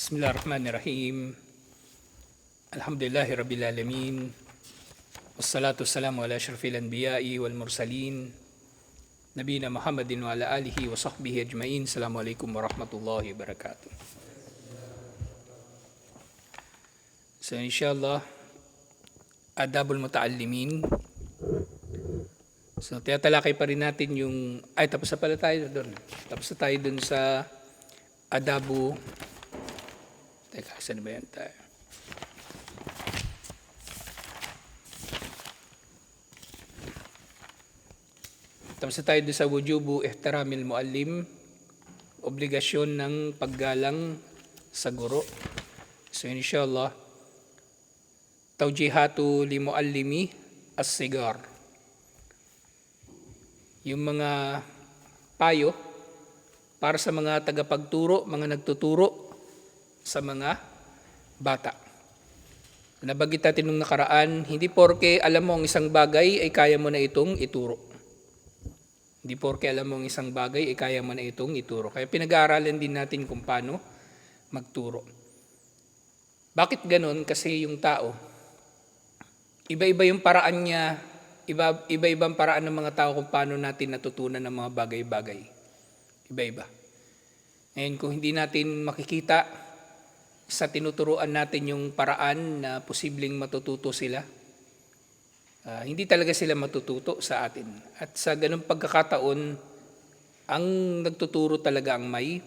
Bismillahirrahmanirrahim. Alhamdulillahi Rabbil Alamin. Wassalatu wassalamu ala syarfil anbiya'i wal mursalin. Nabina Muhammadin wa ala alihi wa sahbihi ajma'in. Assalamualaikum warahmatullahi wabarakatuh. So insyaAllah, Adabul Muta'allimin. So tiyatalakay pa rin natin yung, ay tapos na pala tayo doon. Tapos na tayo doon sa Adabu Teka, saan ba yan tayo? Tapos sa wujubu ihtaramil muallim, obligasyon ng paggalang sa guro. So inshallah, tawjihatu li muallimi as-sigar. Yung mga payo para sa mga tagapagturo, mga nagtuturo sa mga bata. Nabagit natin nung nakaraan, hindi porke alam mo ang isang bagay ay kaya mo na itong ituro. Hindi porke alam mo ang isang bagay ay kaya mo na itong ituro. Kaya pinag-aaralan din natin kung paano magturo. Bakit ganon? Kasi yung tao, iba-iba yung paraan niya, iba, iba-ibang paraan ng mga tao kung paano natin natutunan ng mga bagay-bagay. Iba-iba. Ngayon, kung hindi natin makikita sa tinuturuan natin yung paraan na posibleng matututo sila, ah, hindi talaga sila matututo sa atin. At sa ganung pagkakataon, ang nagtuturo talaga ang may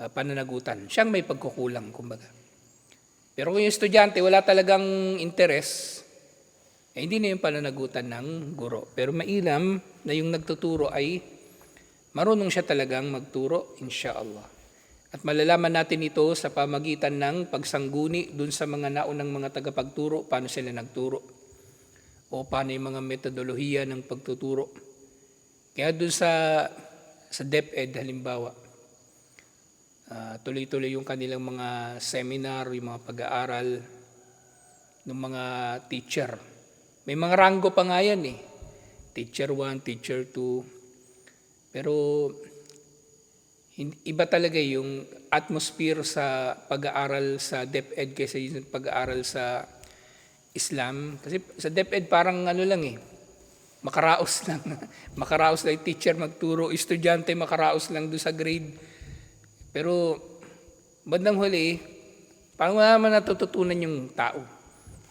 ah, pananagutan. Siyang may pagkukulang, kumbaga. Pero kung yung estudyante wala talagang interes, eh, hindi na yung pananagutan ng guro. Pero mailam na yung nagtuturo ay marunong siya talagang magturo, inshallah. At malalaman natin ito sa pamagitan ng pagsangguni dun sa mga naunang mga tagapagturo, paano sila nagturo. O paano yung mga metodolohiya ng pagtuturo. Kaya dun sa, sa DepEd halimbawa, ah, tuloy-tuloy yung kanilang mga seminar, yung mga pag-aaral ng mga teacher. May mga ranggo pa nga yan eh. Teacher 1, teacher 2. Pero iba talaga yung atmosphere sa pag-aaral sa DepEd kaysa yung pag-aaral sa Islam. Kasi sa DepEd parang ano lang eh, makaraos lang. makaraos lang teacher magturo, estudyante makaraos lang doon sa grade. Pero bandang huli, parang wala naman natututunan yung tao.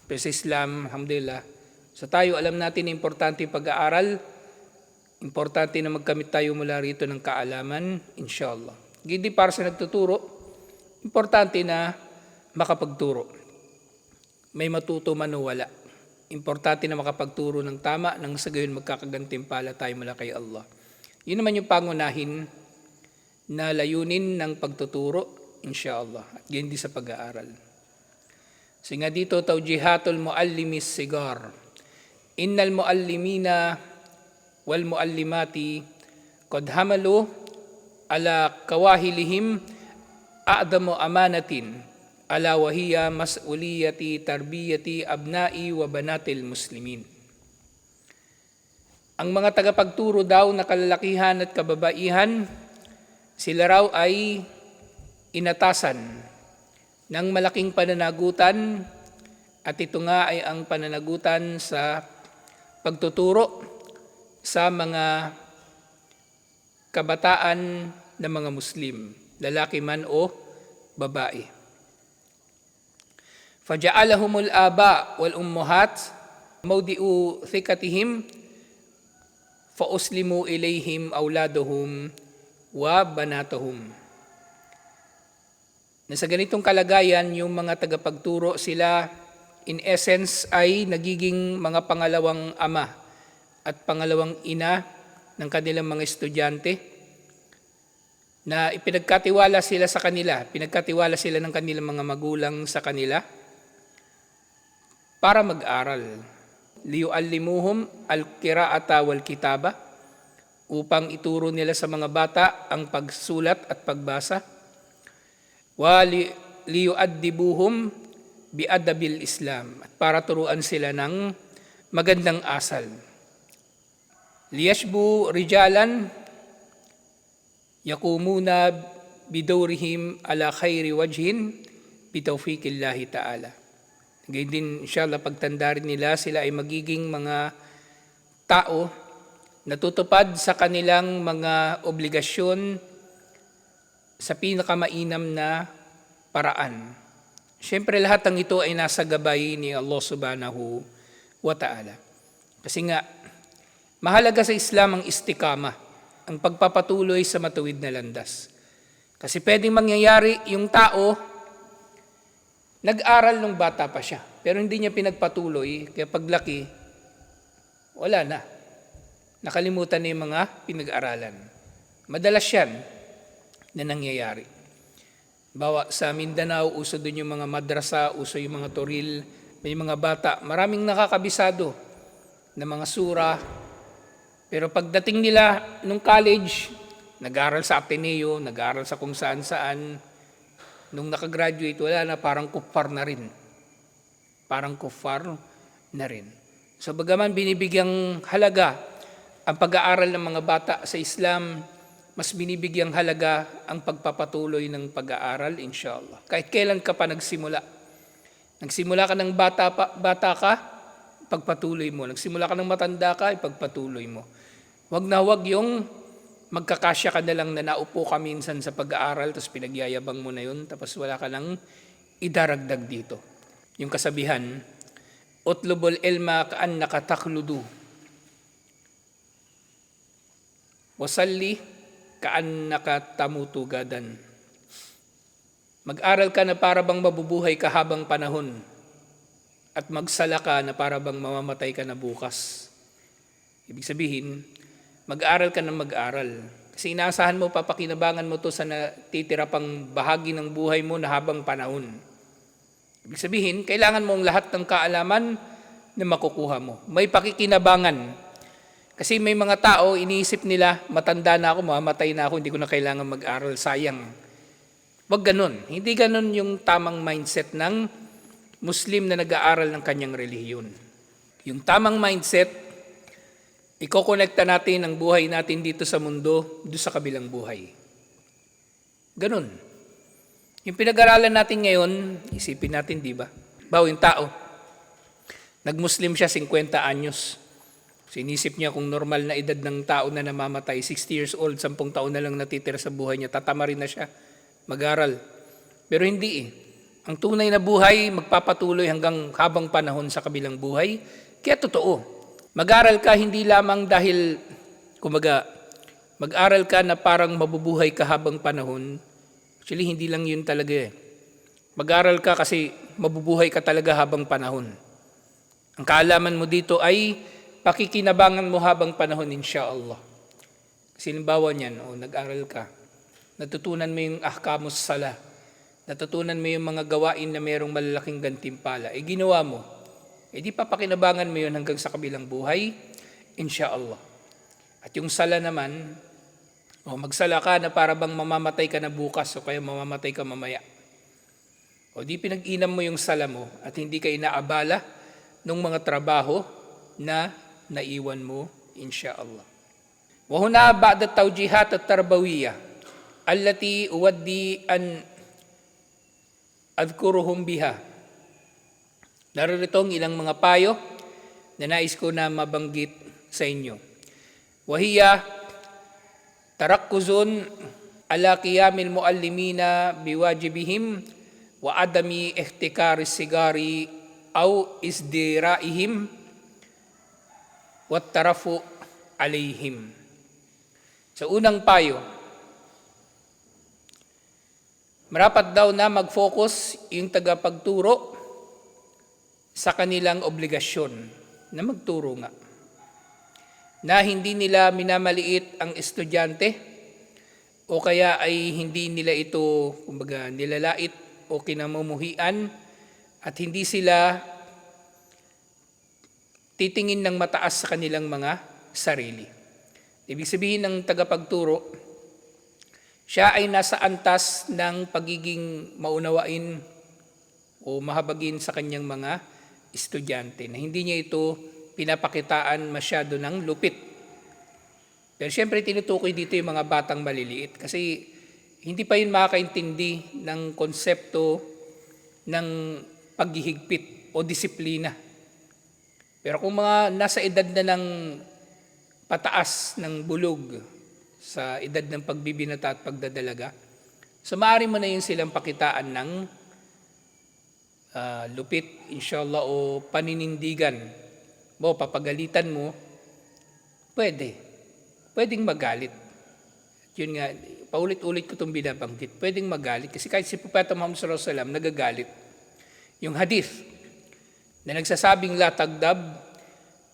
Pero sa Islam, alhamdulillah, sa tayo alam natin na importante yung pag-aaral, Importante na magkamit tayo mula rito ng kaalaman, inshallah. Hindi para sa nagtuturo, importante na makapagturo. May matuto man o wala. Importante na makapagturo ng tama nang sa gayon magkakagantimpala tayo mula kay Allah. Yun naman yung pangunahin na layunin ng pagtuturo, inshallah. At yun din sa pag-aaral. So nga dito, tawjihatul muallimis sigar. Innal muallimina wal muallimati qad hamalu ala kawahilihim a'damu amanatin ala wahiya mas'uliyati tarbiyati abna'i wa banatil muslimin. Ang mga tagapagturo daw na kalalakihan at kababaihan sila raw ay inatasan ng malaking pananagutan at ito nga ay ang pananagutan sa pagtuturo sa mga kabataan ng mga Muslim, lalaki man o babae. Faja'alahumul aba wal ummuhat mawdi'u thikatihim fa uslimu ilayhim auladuhum wa banatuhum. Na sa ganitong kalagayan, yung mga tagapagturo sila in essence ay nagiging mga pangalawang ama at pangalawang ina ng kanilang mga estudyante na ipinagkatiwala sila sa kanila, pinagkatiwala sila ng kanilang mga magulang sa kanila para mag-aral. Liyuallimuhum al-qira'ata wal kitaba upang ituro nila sa mga bata ang pagsulat at pagbasa. Wa li- liyuaddibuhum biadabil Islam at para turuan sila ng magandang asal. Liyashbu rijalan yakumuna bidawrihim ala khayri wajhin bitawfiqillahi ta'ala. Ngayon din, inshallah, pagtanda rin nila, sila ay magiging mga tao na tutupad sa kanilang mga obligasyon sa pinakamainam na paraan. Siyempre lahat ng ito ay nasa gabay ni Allah subhanahu wa ta'ala. Kasi nga, mahalaga sa Islam ang istikama, ang pagpapatuloy sa matuwid na landas. Kasi pwedeng mangyayari yung tao, nag-aral nung bata pa siya, pero hindi niya pinagpatuloy, kaya paglaki, wala na. Nakalimutan na yung mga pinag-aralan. Madalas yan na nangyayari. Bawa sa Mindanao, uso doon yung mga madrasa, uso yung mga toril, may mga bata, maraming nakakabisado na mga sura. Pero pagdating nila nung college, nag-aral sa Ateneo, nag-aral sa kung saan-saan, nung nakagraduate, wala na, parang kuffar na rin. Parang kuffar na rin. So bagaman binibigyang halaga ang pag-aaral ng mga bata sa Islam, mas binibigyang halaga ang pagpapatuloy ng pag-aaral, inshallah. Kahit kailan ka pa nagsimula. Nagsimula ka ng bata, pa, bata ka, pagpatuloy mo. Nagsimula ka ng matanda ka, ipagpatuloy mo. Huwag na huwag yung magkakasya ka na lang na naupo ka minsan sa pag-aaral, tapos pinagyayabang mo na yun, tapos wala ka nang idaragdag dito. Yung kasabihan, utlubul ilma kaan nakatakludu. Wasalli kaan nakatamutugadan. Mag-aral ka na para bang mabubuhay ka habang panahon at magsala ka na para bang mamamatay ka na bukas. Ibig sabihin, mag-aral ka ng mag-aral. Kasi inaasahan mo, papakinabangan mo to sa natitira pang bahagi ng buhay mo na habang panahon. Ibig sabihin, kailangan mo ang lahat ng kaalaman na makukuha mo. May pakikinabangan. Kasi may mga tao, iniisip nila, matanda na ako, mamamatay na ako, hindi ko na kailangan mag-aral, sayang. Wag ganun. Hindi ganun yung tamang mindset ng Muslim na nag-aaral ng kanyang relihiyon. Yung tamang mindset, ikokonekta natin ang buhay natin dito sa mundo, doon sa kabilang buhay. Ganun. Yung pinag-aralan natin ngayon, isipin natin, di ba? Bawo yung tao. Nag-Muslim siya 50 anyos. Sinisip niya kung normal na edad ng tao na namamatay, 60 years old, 10 taon na lang natitira sa buhay niya, tatama rin na siya mag-aral. Pero hindi eh. Ang tunay na buhay, magpapatuloy hanggang habang panahon sa kabilang buhay. Kaya totoo. Mag-aral ka hindi lamang dahil, kumaga, mag-aral ka na parang mabubuhay ka habang panahon. Actually, hindi lang yun talaga eh. Mag-aral ka kasi mabubuhay ka talaga habang panahon. Ang kaalaman mo dito ay pakikinabangan mo habang panahon, insyaAllah. Kasi halimbawa niyan, o nag-aral ka, natutunan mo yung ahkamus sala, natutunan mo yung mga gawain na mayroong malalaking gantimpala, eh ginawa mo, eh di papakinabangan mo yun hanggang sa kabilang buhay, insyaAllah. At yung sala naman, o magsala ka na para bang mamamatay ka na bukas o kaya mamamatay ka mamaya. O di pinag-inam mo yung sala mo at hindi ka inaabala ng mga trabaho na naiwan mo, insyaAllah. وهنا بعد التوجيهات التربوية التي أودي أن أذكرهم بها Naririto ang ilang mga payo na nais ko na mabanggit sa inyo. Wahiya, tarakkuzun ala qiyamil muallimina biwajibihim wa adami ihtikari sigari aw isdiraihim wa tarafu alayhim. Sa unang payo, marapat daw na mag-focus yung tagapagturo sa kanilang obligasyon na magturo nga. Na hindi nila minamaliit ang estudyante o kaya ay hindi nila ito kumbaga, nilalait o kinamumuhian at hindi sila titingin ng mataas sa kanilang mga sarili. Ibig sabihin ng tagapagturo, siya ay nasa antas ng pagiging maunawain o mahabagin sa kanyang mga estudyante na hindi niya ito pinapakitaan masyado ng lupit. Pero siyempre tinutukoy dito yung mga batang maliliit kasi hindi pa yun makakaintindi ng konsepto ng paghihigpit o disiplina. Pero kung mga nasa edad na ng pataas ng bulog sa edad ng pagbibinata at pagdadalaga, so maaari mo na yun silang pakitaan ng ah, lupit, inshallah, o paninindigan. Mo, papagalitan mo, pwede. Pwedeng magalit. Yun nga, paulit-ulit ko itong binabanggit. Pwedeng magalit. Kasi kahit si Propeta Muhammad sallallahu alaihi wasallam nagagalit. Yung hadith na nagsasabing la tagdab,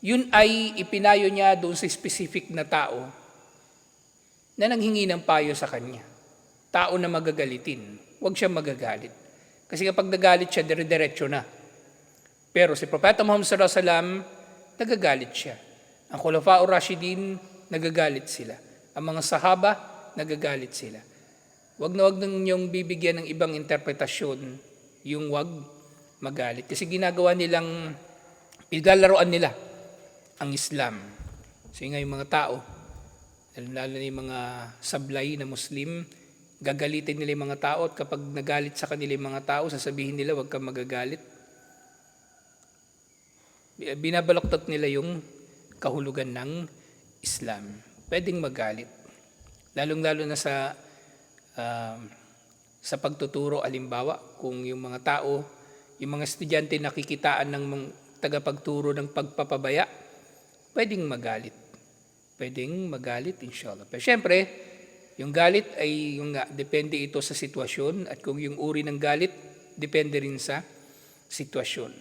yun ay ipinayo niya doon sa specific na tao na nanghingi ng payo sa kanya. Tao na magagalitin. Huwag siya magagalit. Kasi kapag nagalit siya, dire-diretso na. Pero si Propeta Muhammad sallallahu alaihi wasallam, nagagalit siya. Ang Khulafa Rashidin, nagagalit sila. Ang mga sahaba, nagagalit sila. Huwag na huwag nang yung bibigyan ng ibang interpretasyon yung wag magalit. Kasi ginagawa nilang, pinaglaruan nila ang Islam. Yung nga yung mga tao, lalo na yung mga sablay na Muslim, gagalitin nila yung mga tao at kapag nagalit sa kanila yung mga tao, sasabihin nila huwag kang magagalit. Binabaloktot nila yung kahulugan ng Islam. Pwedeng magalit. Lalong-lalo na sa ah, sa pagtuturo, alimbawa, kung yung mga tao, yung mga estudyante nakikitaan ng mga tagapagturo ng pagpapabaya, pwedeng magalit. Pwedeng magalit, inshallah. Pero syempre, yung galit ay yung nga, depende ito sa sitwasyon at kung yung uri ng galit, depende rin sa sitwasyon.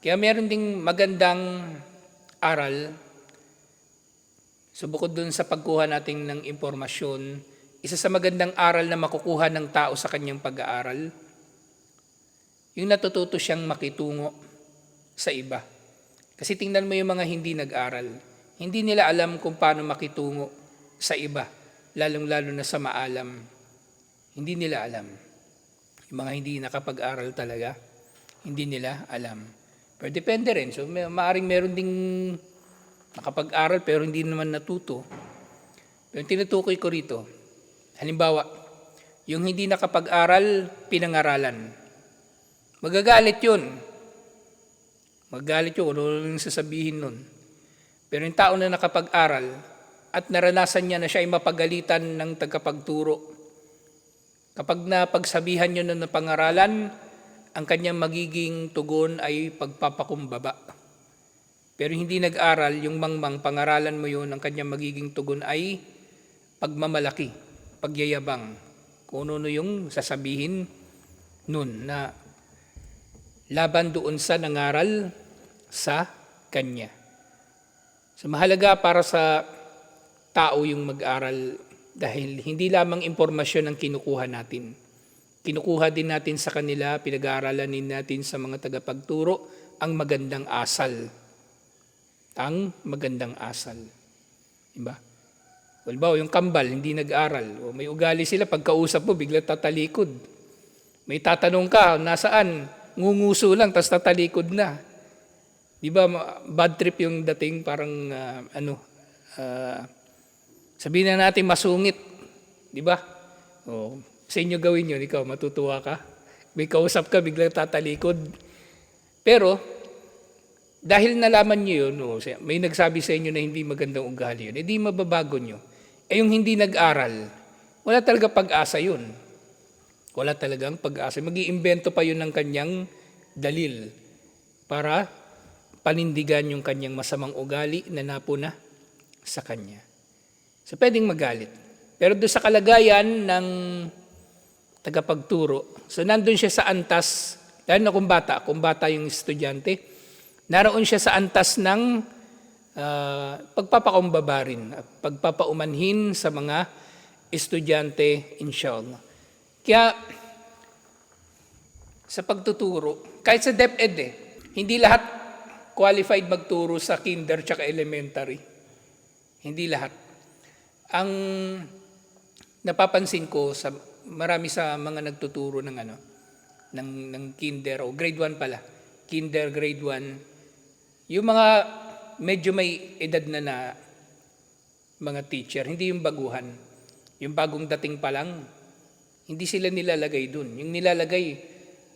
Kaya meron ding magandang aral So bukod dun sa pagkuha natin ng impormasyon, isa sa magandang aral na makukuha ng tao sa kanyang pag-aaral, yung natututo siyang makitungo sa iba. Kasi tingnan mo yung mga hindi nag-aral. Hindi nila alam kung paano makitungo sa iba, lalong-lalo na sa maalam. Hindi nila alam. Yung mga hindi nakapag-aral talaga, hindi nila alam. Pero depende rin. So may, maaring meron ding nakapag-aral pero hindi naman natuto. Pero yung tinutukoy ko rito, halimbawa, yung hindi nakapag-aral, pinangaralan. Magagalit yun. Magagalit yun, ano yung sasabihin nun. Pero yung tao na nakapag-aral at naranasan niya na siya ay mapagalitan ng tagapagturo, kapag napagsabihan niyo na ng pangaralan, ang kanyang magiging tugon ay pagpapakumbaba. Pero hindi nag-aral, yung mangmang, pangaralan mo yun, ang kanyang magiging tugon ay pagmamalaki, pagyayabang. Kung ano yung sasabihin nun na laban doon sa nangaral sa kanya. So mahalaga para sa tao yung mag-aral dahil hindi lamang impormasyon ang kinukuha natin. Kinukuha din natin sa kanila, pinag-aaralan din natin sa mga tagapagturo ang magandang asal ang magandang asal. Diba? Halimbawa, yung kambal, hindi nag-aral. O may ugali sila, pagkausap mo, bigla tatalikod. May tatanong ka, nasaan? Ngunguso lang, tapos tatalikod na. Di ba, bad trip yung dating parang, ah, ano, uh, sabihin na natin masungit. Di ba? O, sa inyo gawin yun, ikaw, matutuwa ka. May kausap ka, biglang tatalikod. Pero, dahil nalaman nyo yun, o, may nagsabi sa inyo na hindi magandang ugali yun, hindi mababago nyo. Eh yung hindi nag-aral, wala talaga pag-asa yun. Wala talagang pag-asa. mag iimbento pa yun ng kanyang dalil para panindigan yung kanyang masamang ugali na napuna sa kanya. So pwedeng magalit. Pero doon sa kalagayan ng tagapagturo, so nandun siya sa antas, dahil na kung bata, kung bata yung estudyante, Naroon siya sa antas ng uh, pagpapakumbaba rin at pagpapaumanhin sa mga estudyante, inshallah. Kaya, sa pagtuturo, kahit sa DepEd eh, hindi lahat qualified magturo sa kinder tsaka elementary. Hindi lahat. Ang napapansin ko sa marami sa mga nagtuturo ng ano ng ng kinder o grade 1 pala. Kinder grade 1 yung mga medyo may edad na na mga teacher, hindi yung baguhan. Yung bagong dating pa lang, Hindi sila nilalagay dun. Yung nilalagay,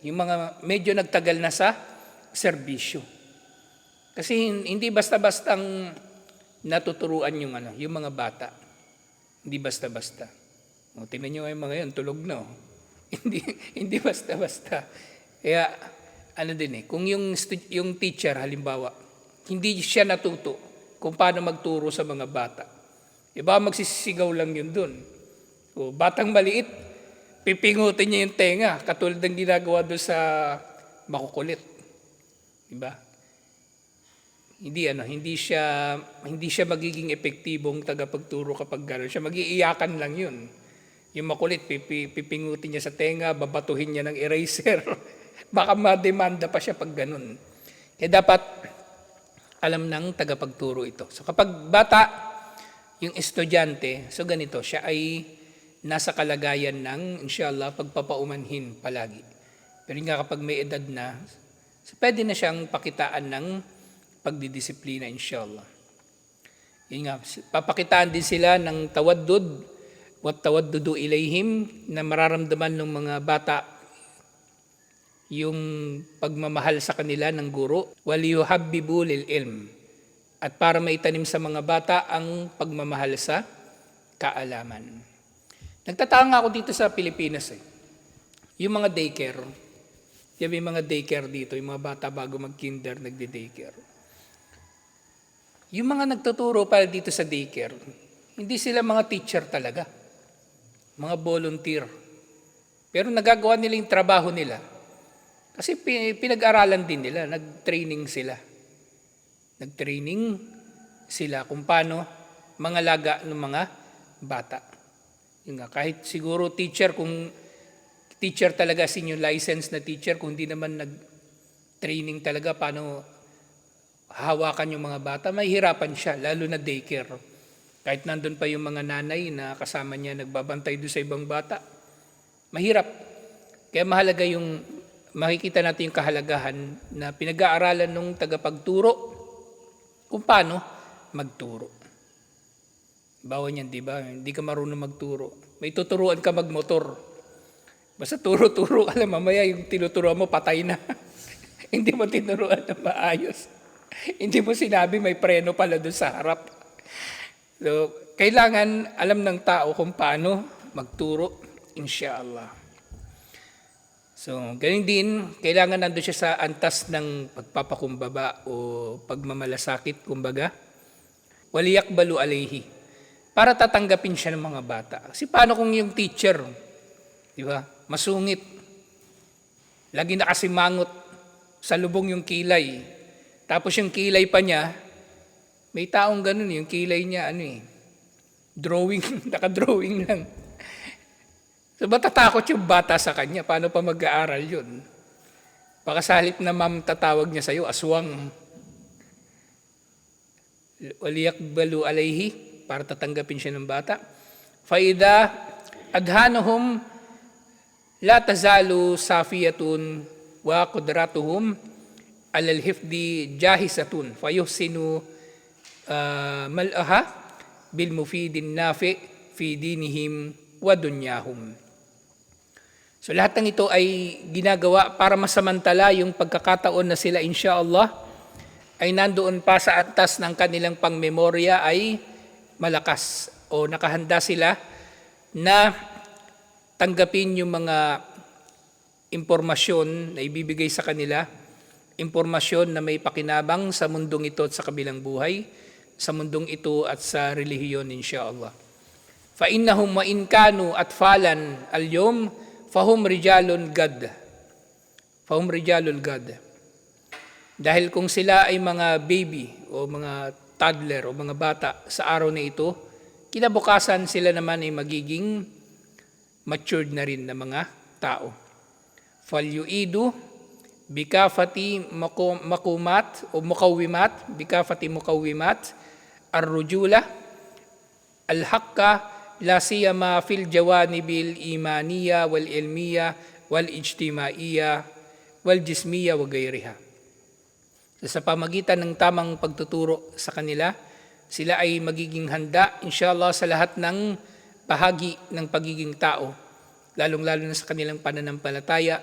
yung mga medyo nagtagal na sa serbisyo. Kasi hin- hindi basta-bastang natuturuan yung ano, yung mga bata. Hindi basta-basta. O, tingnan nyo ngayon mga yun, tulog na. oh. hindi, hindi basta-basta. Kaya, ano din eh, kung yung, yung teacher, halimbawa, hindi siya natuto kung paano magturo sa mga bata. Iba magsisigaw lang yun dun. O, batang maliit, pipingutin niya yung tenga, katulad ng ginagawa doon sa makukulit. Diba? Hindi ano, hindi siya hindi siya magiging epektibong tagapagturo kapag gano'n. Siya magiiyakan lang 'yun. Yung makulit, pipi, pipingutin niya sa tenga, babatuhin niya ng eraser. Baka mademanda pa siya pag ganun. Kaya dapat alam ng tagapagturo ito. So kapag bata, yung estudyante, so ganito, siya ay nasa kalagayan ng, inshallah, pagpapaumanhin palagi. Pero nga kapag may edad na, so pwede na siyang pakitaan ng pagdidisiplina, inshallah. Yun nga, papakitaan din sila ng tawaddud, wat tawaddudu ilayhim, na mararamdaman ng mga bata yung pagmamahal sa kanila ng guro, waliyuhabbibu lil ilm. At para maitanim sa mga bata ang pagmamahal sa kaalaman. Nagtatanga ako dito sa Pilipinas eh. Yung mga daycare, yung mga daycare dito, yung mga bata bago mag-kinder, nagde-daycare. Yung mga nagtuturo para dito sa daycare, hindi sila mga teacher talaga. Mga volunteer. Pero nagagawa nila yung trabaho nila. Kasi pi- pinag-aralan din nila, nag-training sila. Nag-training sila kung paano mangalaga ng mga bata. Yun nga, kahit siguro teacher, kung teacher talaga, senior license na teacher, kung hindi naman nag-training talaga paano hawakan yung mga bata, mahihirapan siya, lalo na daycare. Kahit nandun pa yung mga nanay na kasama niya nagbabantay doon sa ibang bata, mahirap. Kaya mahalaga yung makikita natin yung kahalagahan na pinag-aaralan ng tagapagturo kung paano magturo. Bawa niyan, di ba? Hindi ka marunong magturo. May tuturuan ka magmotor. Basta turo-turo ka lang, mamaya yung tinuturuan mo, patay na. Hindi mo tinuruan na maayos. Hindi mo sinabi may preno pala doon sa harap. So, kailangan alam ng tao kung paano magturo, inshallah. So, ganun din, kailangan nandun siya sa antas ng pagpapakumbaba o pagmamalasakit, kumbaga. Waliyakbalu alayhi. Para tatanggapin siya ng mga bata. Kasi paano kung yung teacher, di ba, masungit, lagi nakasimangot, sa lubong yung kilay, tapos yung kilay pa niya, may taong ganun, yung kilay niya, ano eh, drawing, naka-drawing lang. So, matatakot yung bata sa kanya. Paano pa mag-aaral yun? Baka na ma'am tatawag niya sa'yo, aswang. Waliyakbalu alayhi, para tatanggapin siya ng bata. Faida adhanuhum la tazalu safiyatun wa qudratuhum fayuhsinu uh, mal'aha bil mufidin nafi fi dinihim wa dunyahum. So lahat ng ito ay ginagawa para masamantala yung pagkakataon na sila insyaAllah ay nandoon pa sa atas ng kanilang pangmemorya ay malakas o nakahanda sila na tanggapin yung mga impormasyon na ibibigay sa kanila, impormasyon na may pakinabang sa mundong ito at sa kabilang buhay, sa mundong ito at sa relihiyon, insyaallah. Fa'innahum wa inkanu at falan al-yom, fahum rijalun gad. Fahum rijalul gad. Dahil kung sila ay mga baby o mga toddler o mga bata sa araw na ito, kinabukasan sila naman ay magiging matured na rin na mga tao. Falyuidu bikafati maku- makumat o mukawimat, bikafati mukawimat, arrujula, al-haqqa la siyama fil jawanibil imaniya wal ilmiya wal ijtimaiya wal jismiya wa gayriha. Sa pamagitan ng tamang pagtuturo sa kanila, sila ay magiging handa, inshallah, sa lahat ng bahagi ng pagiging tao lalong-lalo na sa kanilang pananampalataya,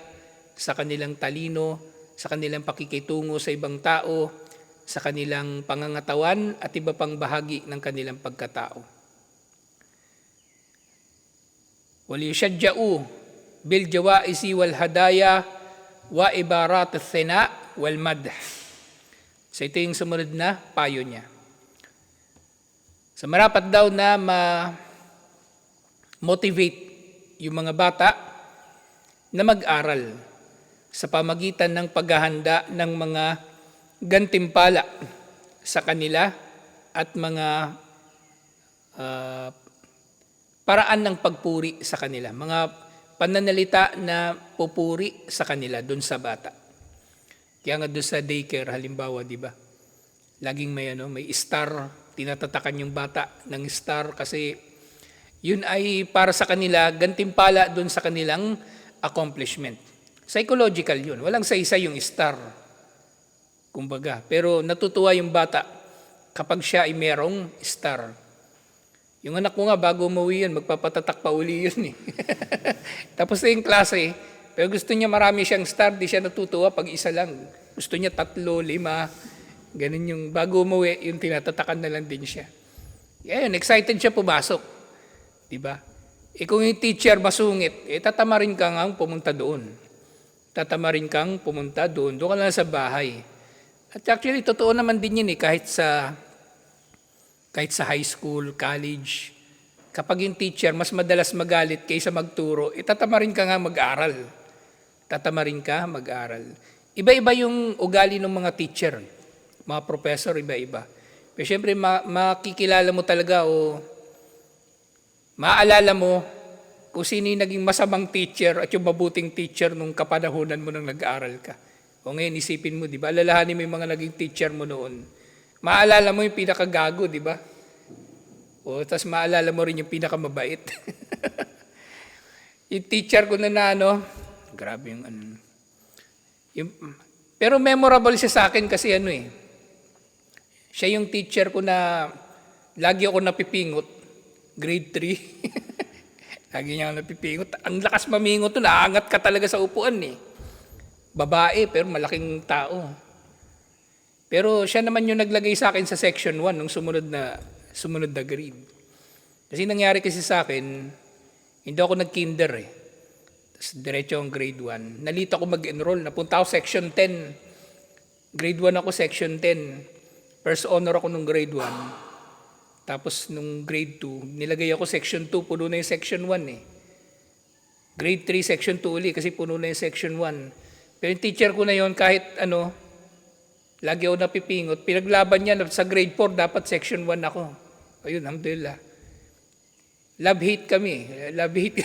sa kanilang talino, sa kanilang pakikitungo sa ibang tao, sa kanilang pangangatawan at iba pang bahagi ng kanilang pagkatao. وليشجعوا بالجوائز والهدايا وإبارات الثناء والمدح. So ito yung sumunod na payo niya. So marapat daw na ma-motivate yung mga bata na mag-aral sa pamagitan ng paghahanda ng mga gantimpala sa kanila at mga ah, paraan ng pagpuri sa kanila, mga pananalita na pupuri sa kanila doon sa bata. Kaya nga doon sa daycare, halimbawa, di ba? Laging may, ano, may star, tinatatakan yung bata ng star kasi yun ay para sa kanila, gantimpala doon sa kanilang accomplishment. Psychological yun. Walang sa isa yung star. Kumbaga. Pero natutuwa yung bata kapag siya ay merong star. Yung anak ko nga, bago umuwi yan, magpapatatak pa uli yun eh. Tapos na yung klase, pero gusto niya marami siyang star, di siya natutuwa pag isa lang. Gusto niya tatlo, lima, ganun yung bago umuwi, yung tinatatakan na lang din siya. Ayun, excited siya pumasok. Di ba? Eh kung yung teacher masungit, eh tatamarin ka nga pumunta doon. Tatamarin kang pumunta doon. Doon ka lang sa bahay. At actually, totoo naman din yun eh, kahit sa kahit sa high school, college, kapag yung teacher mas madalas magalit kaysa magturo, itatamarin ka nga mag-aral. Tatamarin ka mag-aral. Iba-iba yung ugali ng mga teacher, mga professor, iba-iba. Pero syempre, ma- makikilala mo talaga o maaalala mo kung sino yung naging masamang teacher at yung mabuting teacher nung kapanahunan mo nang nag-aaral ka. O ngayon, isipin mo, di ba? Alalahanin mo yung mga naging teacher mo noon. Maalala mo yung pinakagago, di ba? O, tapos maalala mo rin yung pinakamabait. yung teacher ko na na, ano, grabe yung ano. Yung, pero memorable siya sa akin kasi ano eh. Siya yung teacher ko na lagi ako napipingot. Grade 3. lagi niya napipingot. Ang lakas mamingot to, naangat ka talaga sa upuan eh. Babae, pero malaking tao. Pero siya naman yung naglagay sa akin sa section 1 nung sumunod na sumunod na grade. Kasi nangyari kasi sa akin, hindi ako nag-kinder eh. Tapos diretso ang grade 1. Nalito ako mag-enroll. Napunta ako section 10. Grade 1 ako section 10. First honor ako nung grade 1. Tapos nung grade 2, nilagay ako section 2. Puno na yung section 1 eh. Grade 3, section 2 uli kasi puno na yung section 1. Pero yung teacher ko na yon kahit ano, Lagi ako napipingot. Pinaglaban niya sa grade 4, dapat section 1 ako. Ayun, alhamdulillah. Love-hate kami. Love-hate.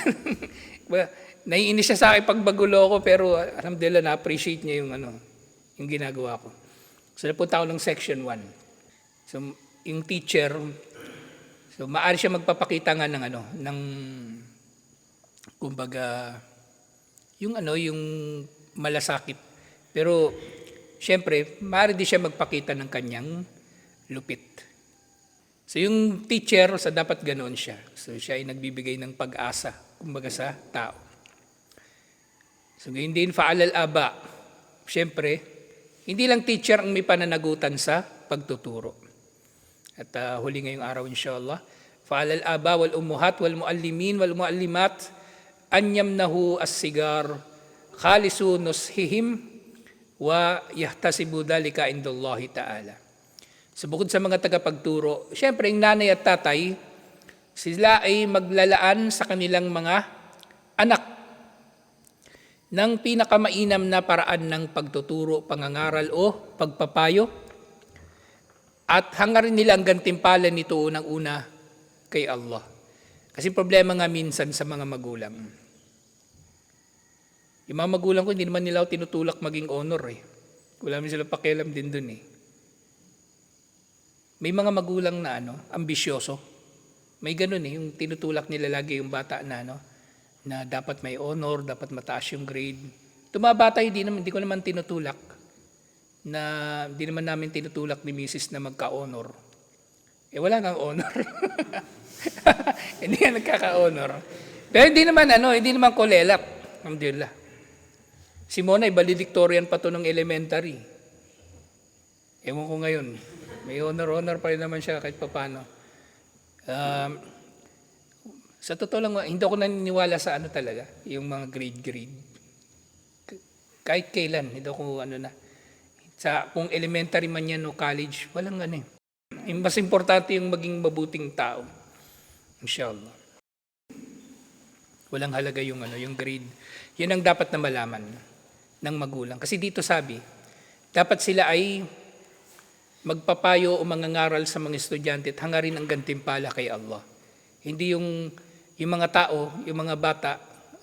Naiinis siya sa akin pag bagulo ko, pero alhamdulillah, na-appreciate niya yung, ano, yung ginagawa ko. So, napunta ako ng section 1. So, yung teacher, so, maaari siya magpapakita nga ng, ano, ng, kumbaga, yung ano, yung malasakit. Pero, Siyempre, maaari di siya magpakita ng kanyang lupit. So yung teacher, sa dapat ganoon siya. So siya ay nagbibigay ng pag-asa, kumbaga sa tao. So ngayon din, faalal aba. Siyempre, hindi lang teacher ang may pananagutan sa pagtuturo. At uh, huli ngayong araw inshallah, faalal aba wal umuhat wal muallimin wal muallimat anyam nahu as-sigar khalisu nushihim wa yahtasibu dalika indallahi ta'ala. So bukod sa mga tagapagturo, syempre yung nanay at tatay, sila ay maglalaan sa kanilang mga anak ng pinakamainam na paraan ng pagtuturo, pangangaral o pagpapayo. At hangarin nila ang gantimpala nito unang-una kay Allah. Kasi problema nga minsan sa mga magulang yung mga magulang ko, hindi naman nila ako tinutulak maging honor eh. Wala naman sila pakialam din dun eh. May mga magulang na ano, ambisyoso. May ganun eh, yung tinutulak nila lagi yung bata na ano, na dapat may honor, dapat mataas yung grade. Tumabata hindi naman, hindi ko naman tinutulak na hindi naman namin tinutulak ni Mrs. na magka-honor. Eh wala nang honor. hindi nga nagkaka-honor. Pero hindi naman ano, hindi naman kolelap. Alhamdulillah. Si Mona, valedictorian pa to ng elementary. Ewan ko ngayon. May honor-honor pa rin naman siya kahit papano. Um, sa totoo lang, hindi ako naniniwala sa ano talaga, yung mga grade-grade. Kahit kailan, hindi ako ano na. Sa, kung elementary man yan o college, walang ano eh. Mas importante yung maging mabuting tao. Inshallah. Walang halaga yung ano, yung grade. Yun ang dapat na malaman ng magulang. Kasi dito sabi, dapat sila ay magpapayo o mangangaral sa mga estudyante at hangarin ang gantimpala kay Allah. Hindi yung, yung mga tao, yung mga bata,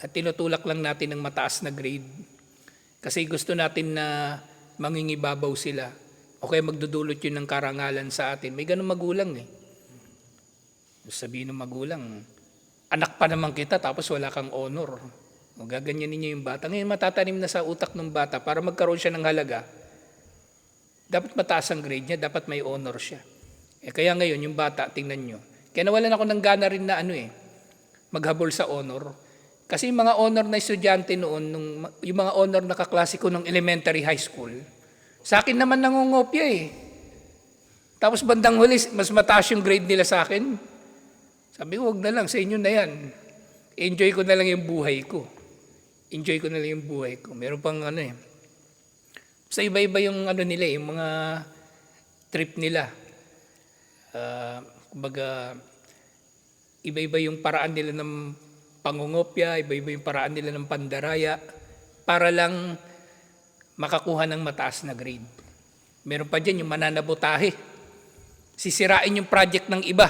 at tinutulak lang natin ng mataas na grade. Kasi gusto natin na mangingibabaw sila. O kaya magdudulot yun ng karangalan sa atin. May ganun magulang eh. Sabihin ng magulang, anak pa naman kita tapos wala kang honor. O gaganyan ninyo yung bata. Ngayon matatanim na sa utak ng bata para magkaroon siya ng halaga. Dapat mataas ang grade niya, dapat may honor siya. Eh kaya ngayon yung bata, tingnan nyo. Kaya nawalan ako ng gana rin na ano eh, maghabol sa honor. Kasi yung mga honor na estudyante noon, nung, yung mga honor na kaklase ko nung elementary high school, sa akin naman nangungopya eh. Tapos bandang huli, mas mataas yung grade nila sa akin. Sabi ko, huwag na lang, sa inyo na yan. Enjoy ko na lang yung buhay ko. Enjoy ko na lang yung buhay ko. Meron pang ano eh. Sa iba-iba yung ano nila, eh, yung mga trip nila. Ah, kumbaga, iba-iba yung paraan nila ng pangungopya, iba-iba yung paraan nila ng pandaraya, para lang makakuha ng mataas na grade. Meron pa dyan yung mananabotahe. Sisirain yung project ng iba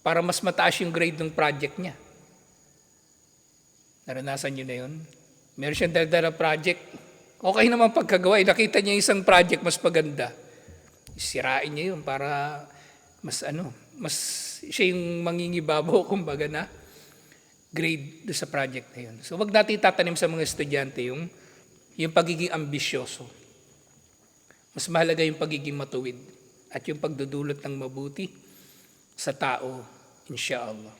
para mas mataas yung grade ng project niya. Naranasan nyo na yun? Meron siyang daldala project. Okay naman pagkagawa. eh, Nakita niya isang project mas maganda. Sirain niya yun para mas ano, mas siya yung mangingibabaw kumbaga na grade do sa project na yun. So wag natin tatanim sa mga estudyante yung yung pagiging ambisyoso. Mas mahalaga yung pagiging matuwid at yung pagdudulot ng mabuti sa tao, insyaallah.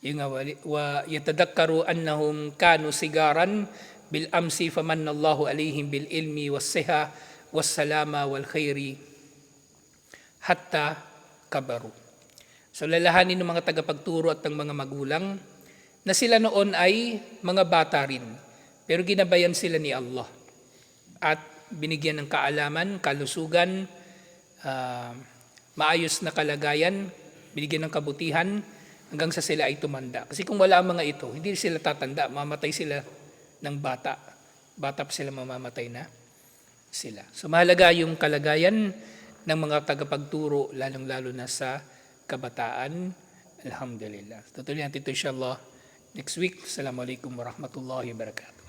Yung nga, wa yatadakkaru annahum kanu sigaran bil amsi famannallahu alaihim bil ilmi was siha was salama wal khairi hatta kabaru. So lalahanin ng mga tagapagturo at ng mga magulang na sila noon ay mga bata rin, pero ginabayan sila ni Allah at binigyan ng kaalaman, kalusugan, ah, maayos na kalagayan, binigyan ng kabutihan hanggang sa sila ay tumanda. Kasi kung wala ang mga ito, hindi sila tatanda, mamatay sila ng bata. Bata pa sila mamamatay na sila. So mahalaga yung kalagayan ng mga tagapagturo, lalong-lalo na sa kabataan. Alhamdulillah. Tutuloy natin ito insyaAllah next week. Assalamualaikum warahmatullahi wabarakatuh.